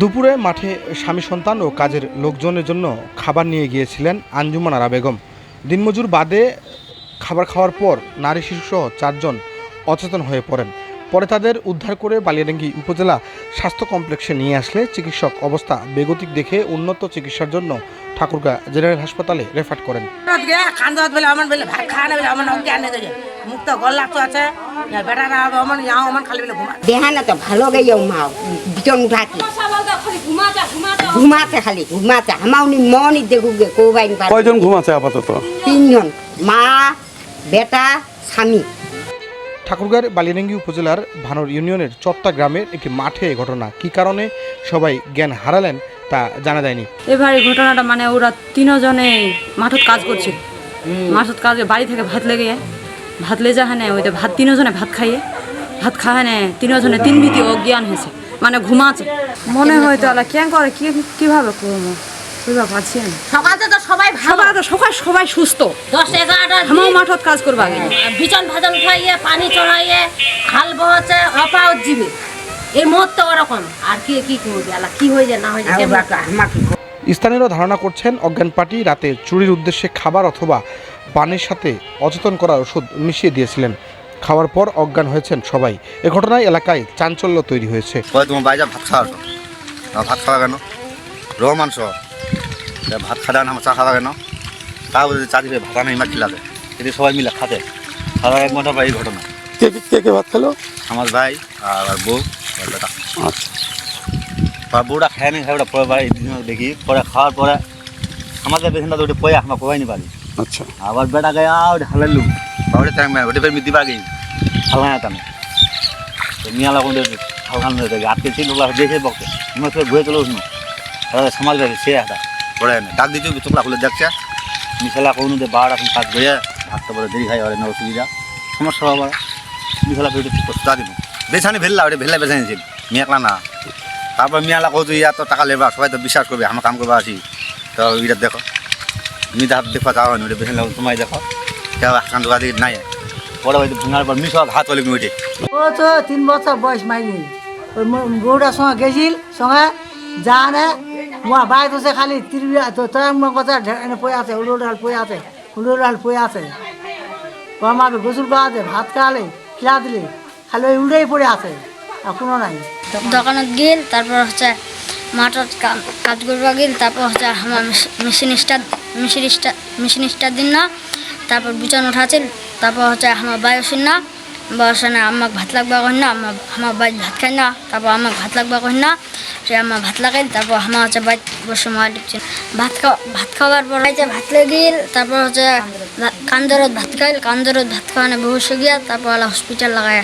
দুপুরে মাঠে স্বামী সন্তান ও কাজের লোকজনের জন্য খাবার নিয়ে গিয়েছিলেন আঞ্জুমান আরা বেগম। দিনমজুর বাদে খাবার খাওয়ার পর নারী শিশুসহ চারজন অচেতন হয়ে পড়েন। পরে তাদের উদ্ধার করে বালিয়াডাঙ্গি উপজেলা স্বাস্থ্য কমপ্লেক্সে নিয়ে আসলে চিকিৎসক অবস্থা বেগতিক দেখে উন্নত চিকিৎসার জন্য ঠাকুরগা জেনারেল হাসপাতালে রেফার করেন। ঘুমাতে খালি ঘুমাতে। মনি কয়জন ঘুমাচ্ছে আপাতত? তিনজন মা বেটা স্বামী। ঠাকুরগাঁর বালিয়াডাঙ্গি উপজেলার ভানোর ইউনিয়নের চট্টা গ্রামের একটি মাঠে এ ঘটনা। কি কারণে সবাই জ্ঞান হারালেন তা জানা যায়নি। এবার এই ঘটনাটা মানে ওরা তিনজনে মাঠত কাজ করছিল। মাঠত কাজ বাড়ি থেকে ভাত লেগে ভাত লেজা হানে ওইটা ভাত তিনজনে ভাত খাইয়ে ভাত খাওয়ানে তিনজনে তিন ভীতি অজ্ঞান হয়েছে মানে ঘুমাচ্ছে। মনে হয় তো আলা কেন করে? কি কীভাবে করব পারছি সকালে সবাই ভালো। সবাই সবাই সবাই সুস্থ। দশ এগারোটা আমার মাঠত কাজ করবা বিচন ভাজন উঠাইয়ে পানি চড়াইয়ে হাল বহচ্ছে অপাও জীবে। এই মুহূর্তে ওরকম। আর কি কি করবে আলা কি হয়ে যায় না হয়ে যায় স্থানীয়রা ধারণা করছেন অজ্ঞান পার্টি রাতে চুরির উদ্দেশ্যে খাবার অথবা পানির সাথে অচেতন করার ওষুধ মিশিয়ে দিয়েছিলেন। খাওয়ার পর অজ্ঞান হয়েছেন সবাই। এ ঘটনায় এলাকায় চাঞ্চল্য তৈরি হয়েছে। কয় তোমার বাইরে ভাত খাওয়া ভাত খাওয়া কেন? রো মাংস তা ভাত খাওয়া না আমার চা খাওয়া কেন? তা বলতে চা দিবে ভাত আনা ইমা খিলাবে এটি সবাই মিলে খাতে। খাওয়া এক ঘণ্টা এই ঘটনা। কে কে- কে ভাত খেলো? আমার ভাই আর বউ আর বেটা। আচ্ছা। বউটা খায় নি খায় ওটা পরে বাড়ি দেখি পরে খাওয়ার পরে আমাদের পেছনটা তো ওটা পয়ে আমার কোয়াইনি পারি আচ্ছা। আবার বেটা গায়ে ওটা হালালু ওটা ট্যাং ওটা ফের মিদি পাগি হালকা টানে তো মিয়া লাগুন হালকান হয়ে থাকে আটকে ছিল দেখে বকে। আমার ফের ঘুরে চলে উঠনো তাহলে সমাজ সে একটা না ডাক দিচ্ছি চোখলা খুলে দেখছে। মিশালা কোনো দে বার এখন কাজ গিয়ে ভাতটা বলে দেরি খাই না, অসুবিধা। সমস্যা হবার মিশালা পেটে ঠিক করতে দিব। বেছানি ভেল্লা ওটা ভেল্লা বেছানিছিল মিয়াকলা না। তারপর মিয়ালা কৌতু ইয়া তো টাকা লেবা, সবাই তো বিশ্বাস করবে, আমার কাম করবা আসি। তো এটা দেখো। মি হাত দেখা যাওয়া হয়নি ওটা লাগল তোমায় দেখো। কেউ হাকান দোকা দিয়ে নাই। পরে হয়তো ভাঙার পর মিশ, হাত হলে ওইটে ও তো তিন বছর বয়স মাইনি ওই সঙ্গে গেছিল, সঙ্গে যা নে মোয়া বাই তোছে খালি তিরবিয়া তো তয়াং মা কথা এনে পয়ে আছে উড়ো ডাল পয়ে আছে উড়ো ডাল পয়ে আছে। আমার গোসল আছে, ভাত খাওয়ালে, খিলা দিলে, খালি ওই উড়েই পড়ে আছে, আর নাই। দোকানত গেল, তারপর হচ্ছে মাঠত কাজ করবা গেল, তারপর হচ্ছে আমার machine start machine start machine start দিন না, তারপর বিছান উঠাছিল, তারপর হচ্ছে আমার বায়ুসিন না বয়স না আমাকে ভাত লাগবা কহিন আমার আমার বাইক ভাত খাই না, তারপর আমাকে ভাত লাগবা কহিন সে আমার ভাত লাগাইল, তারপর আমার হচ্ছে বাইক বসে মোবাইল টিপছিল ভাত খাওয়া ভাত খাওয়ার পর হচ্ছে ভাত লাগিল, তারপর হচ্ছে কান্দরত ভাত খাইল কান্দরত ভাত খাওয়ানো বহু গিয়া তারপর হসপিটাল লাগায়।